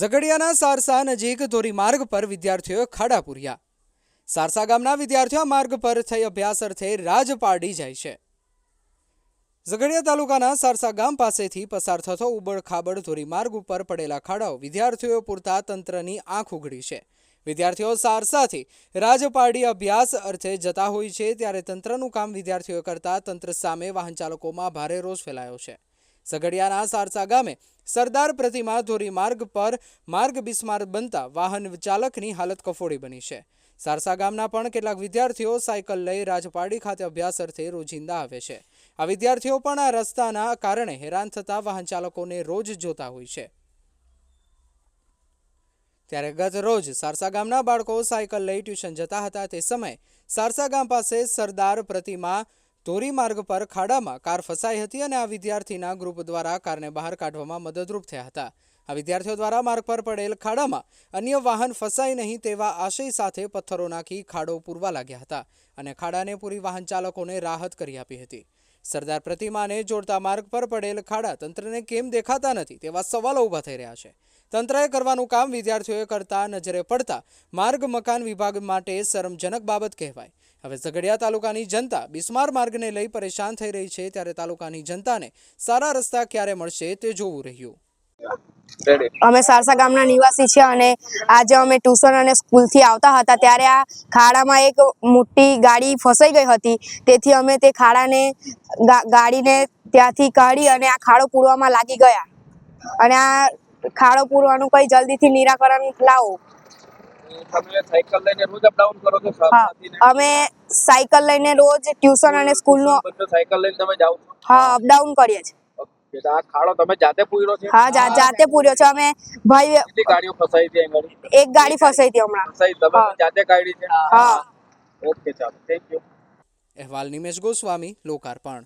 ઝઘડિયાના સારસા નજીક ધોરીમાર્ગ પર વિદ્યાર્થીઓએ ખાડા પૂર્યા. સારસા ગામના વિદ્યાર્થીઓ આ માર્ગ પર થઈ અભ્યાસ અર્થે રાજપારડી જાય છે. ઝઘડિયા તાલુકાના સારસા ગામ પાસેથી પસાર થતો ઉબડ-ખાબડ ધોરીમાર્ગ ઉપર પડેલા ખાડાઓ વિદ્યાર્થીઓએ પૂરતા તંત્રની આંખ ઉઘડી છે. વિદ્યાર્થીઓ સારસાથી રાજપારડી અભ્યાસ અર્થે જતા હોય છે, ત્યારે તંત્રનું કામ વિદ્યાર્થીઓ કરતા તંત્ર સામે વાહન ચાલકોમાં ભારે રોષ ફેલાયો છે. ઝઘડિયાના સારસા ગામે સરદાર પ્રતિમા ધોરીમાર્ગ પર માર્ગ બિસ્માર બનતા વાહન ચાલકની હાલત કફોડી બની છે. સારસા ગામના પણ કેટલાક વિદ્યાર્થીઓ સાયકલ લઈ રાજપાડી ખાતે અભ્યાસ અર્થે રોજિંદા આવે છે. આ વિદ્યાર્થીઓ પણ આ રસ્તાના કારણે હેરાન થતા વાહન ચાલકોને રોજ જોતા હોય છે. ત્યારે ગત રોજ સારસા ગામના બાળકો સાયકલ લઈ ટ્યુશન જતા હતા. તે સમયે સારસા ગામ પાસે સરદાર પ્રતિમા ધોરીમાર્ગ પર ખાડામાં કાર ફસાઈ હતી અને આ વિદ્યાર્થીના ગ્રુપ દ્વારા કારને બહાર કાઢવામાં મદદરૂપ થયા હતા. આ વિદ્યાર્થીઓ દ્વારા માર્ગ પર પડેલ ખાડામાં અન્ય વાહન ફસાય નહીં તેવા આશય સાથે પથ્થરો નાખી ખાડો પૂરવા લાગ્યા હતા અને ખાડાને પૂરી વાહન ચાલકોને રાહત કરી આપી હતી. સરદાર પ્રતિમાને જોડતા માર્ગ પર પડેલ ખાડા તંત્રને કેમ દેખાતા નથી તેવા સવાલો ઊભા થઈ રહ્યા છે. તંત્રએ કરવાનું કામ વિદ્યાર્થીઓએ કરતા નજરે પડતા માર્ગ મકાન વિભાગ માટે શરમજનક બાબત કહેવાય. હવે ઝઘડિયા તાલુકાની જનતા બિસ્માર માર્ગને લઈ પરેશાન થઈ રહી છે ત્યારે તાલુકાની જનતાને સારા રસ્તા ક્યારે મળશે તે જોવું રહ્યું. અમે સારસા ગામના નિવાસી છીએ અને આજે અમે ટ્યુશન અને સ્કૂલથી આવતા હતા. ત્યારે આ ખાડામાં એક મોટી ગાડી ફસાઈ ગઈ હતી. તેથી અમે તે ખાડાને ગાડીને ત્યાંથી કાઢી અને આ ખાડો પૂરવામાં લાગી ગયા. અને આ ખાડો પૂરવાનું કઈ જલ્દીથી નિરાકરણ લાવો? અમે સાયકલ લઈને રોજ ટ્યુશન અને સ્કૂલનો સાયકલ લઈને તમે જાઓ હા અપડાઉન કરીએ છીએ. આ ખાડો તમે જાતે પૂર્યો છે? હા જાતે પૂર્યો છે. અમે ભાઈ કેટલી ગાડીઓ ફસાઈ હતી અહીં એક ગાડી ફસાઈ હતી હમણાં. ફસાઈ તમે જાતે કાઢી છે? હા. ઓકે ચાલો. થેન્ક યુ અહેવાલ નિમેશ ગોસ્વામી લોકાર્પણ.